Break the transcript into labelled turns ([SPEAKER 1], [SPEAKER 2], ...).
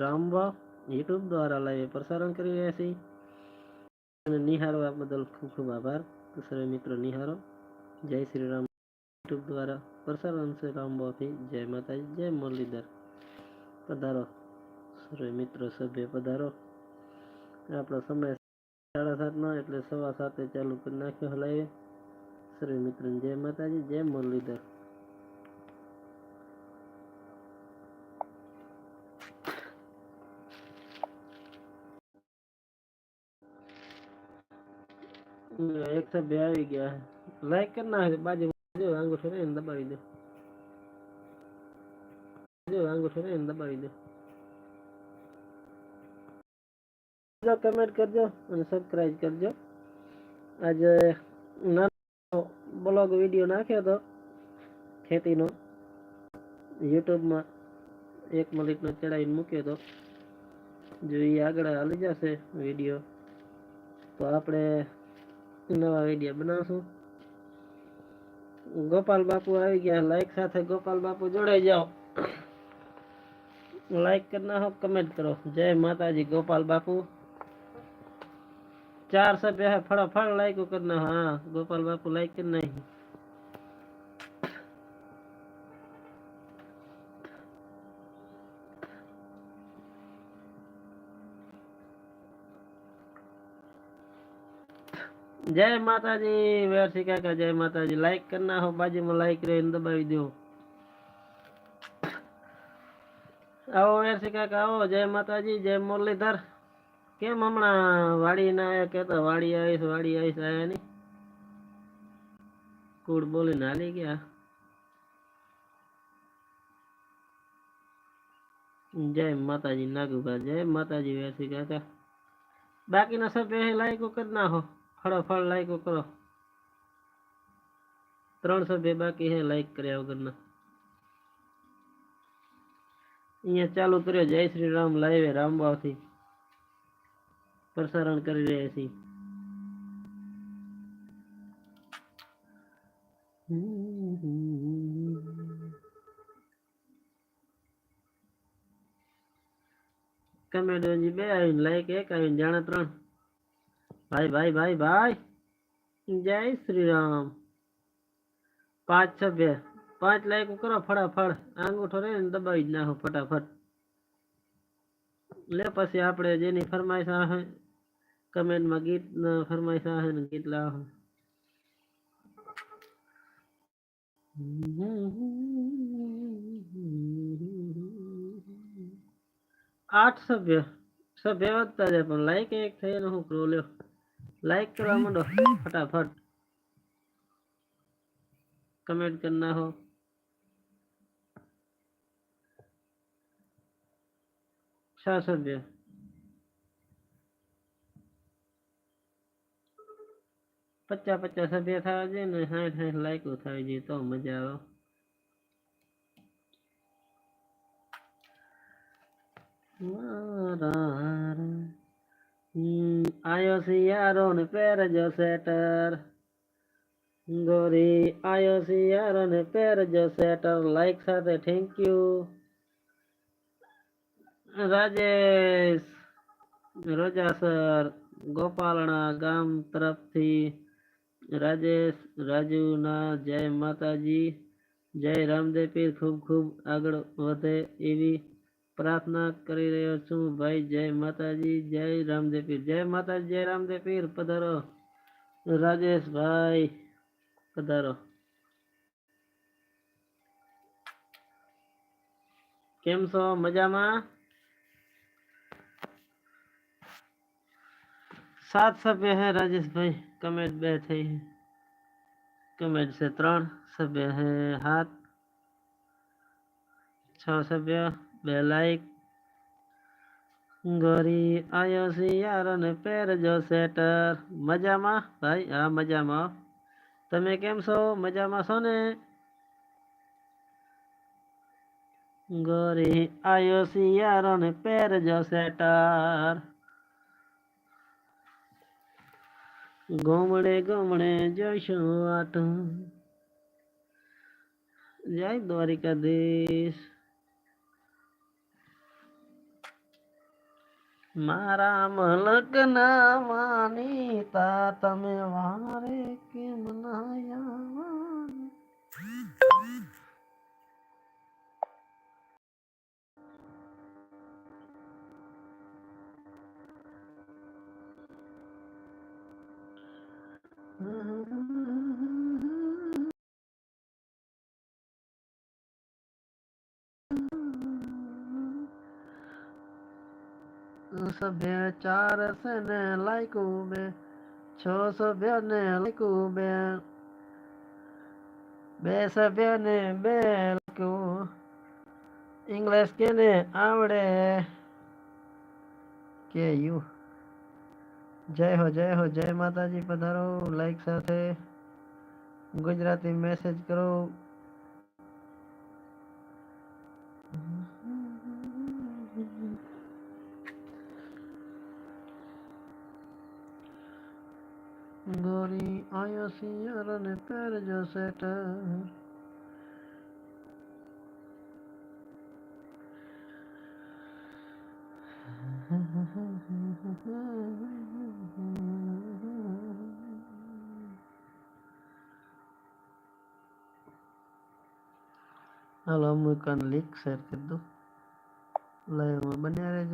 [SPEAKER 1] રામવા YouTube દ્વારા live પ્રસારણ કરી રહ્યા છીએ અને નિહાળવા બદલ ખૂબ ખૂબ આભાર સર્વે મિત્રો નિહાળો જય શ્રી રામ યુટ્યુબ દ્વારા પ્રસારણ છે રામવાથી જય માતાજી જય મુરલીધર પધારો સર્વે મિત્રો સભ્ય પધારો આપણો સમય સાડા સાતનો એટલે સવા સાતે ચાલુ કરી નાખ્યો હલાવે સર્વે મિત્રોને જય માતાજી જય મુરલીધર મેરા એક સભ્ય આવી ગયા લાઈક કરી નાખજો બાજુ જો અંગૂઠો ને એને દબાવી દો જો અંગૂઠો ને એને દબાવી દો જો કમેન્ટ કરજો અને સબસ્ક્રાઇબ કરજો આજે નાનો બ્લોગ વિડિયો નાખ્યો તો ખેતીનો યુટ્યુબમાં એક મિનિટનો ચડાવીને મૂક્યો તો જો એ આગળ હાલી જશે વિડીયો તો આપણે નવા વિડીયો બનાવશું ગોપાલ બાપુ આવી ગયા લાઈક સાથે ગોપાલ બાપુ જોડાઈ જાઓ લાઈક કરી નાખો કમેન્ટ કરો જય માતાજી ગોપાલ બાપુ ચાર સભ્ય ફળો ફળ લાઈકો કરી નાખો હા ગોપાલ બાપુ લાઈક કરી નાખી જય માતાજી વેરસી કાકા જય માતાજી લાઈક કરના હો બાજુમાં લાઈક રહીને દબાવી દો આવો વેરસી કાકા આવો જય માતાજી જય મુરલીધર કેમ હમણાં વાડી ના આવ્યા કેતા વાડી આવીશ વાડી આવીશ આવ્યા નહીં કૂડ બોલીને હાલી ગયા જય માતાજી નાગુભા જય માતાજી વેરસી કાકા બાકીના સભ્ય લાઈકો કરી નાખો ફટાફટ લાઈકો કરો ત્રણસો બે બાકી હે લાઈક કર્યા વગરના અહીંયા ચાલુ કર્યો જય શ્રી રામ લાઈવે રામબાવથી પ્રસારણ કરી રહ્યા છીએ કમેન્ટ બે આવીને લાઈક એક આવીને જાણે ત્રણ भाई भाई भाई भाई जय श्री राम पाँच छब्बे पाँच लाइक करो फटाफट આંગૂઠો રે ને દબાવી જ નાખો ફટાફટ લે પછી આપણે જેની ફરમાઈશ આવે કમેન્ટમાં ગીત ફરમાઈશ આવે ને ગીત લાવો આઠ સભ્ય સભ્ય વધતા જાય પણ લાઈક એક થઈને હું ક્રો લ્યો લાઈક કરવા માંડો ફટાફટ કમેન્ટ કરના હો છ પચાસ પચાસ સભ્ય થવા જોઈએ ને સાઠ સાઠ લાઈકો થવી જોઈએ તો મજા આવે મારા आयो सियारो ने पैर जो सेटर ગોરી આયો શિયાર અને પહેરજો સેટર લાઈક સાથે thank you Rajesh Roja sir ગોપાલણા ગામ તરફથી રાજેશ રાજુના જય માતાજી જય રામદેવ પીર ખૂબ ખૂબ આગળ વધે એવી પ્રાર્થના કરી રહ્યો છું ભાઈ જય માતાજી જય રામદેવ પીર જય માતાજી જય રામદેવ પીર પધારો રાજેશભાઈ પધારો કેમ છો મજામાં સાત સભ્ય હે રાજેશભાઈ કમેન્ટ બે થઈ કમેન્ટ છે ત્રણ સભ્ય હે હાથ છ સભ્ય બેલાઈક ગોરી આયો શિયાર ને પહેરજો સેટર મજામાં ભાઈ હા મજામાં તમે કેમ છો મજામાં છો ને ગોરી આયો શિયાર ને પહેરજો સેટર ગોમડે ગોમડે જઈશું આટું જય દ્વારિકાધીશ મારા મલક ના માનીતા તમે વારે કે મનાયા સબ બે ચાર સને લાઈકુ મે 6 સબ બે ને લાઈકુ બે બે સબ બે ને બે લકુ ઇંગ્લિશ કેને આવડે કે યુ જય હો જય હો જય માતાજી પધારો લાઈક સાથે ગુજરાતી મેસેજ કરો गोरी आयो सियर ने पैर जो set Alam bukan leak share gitu. aja.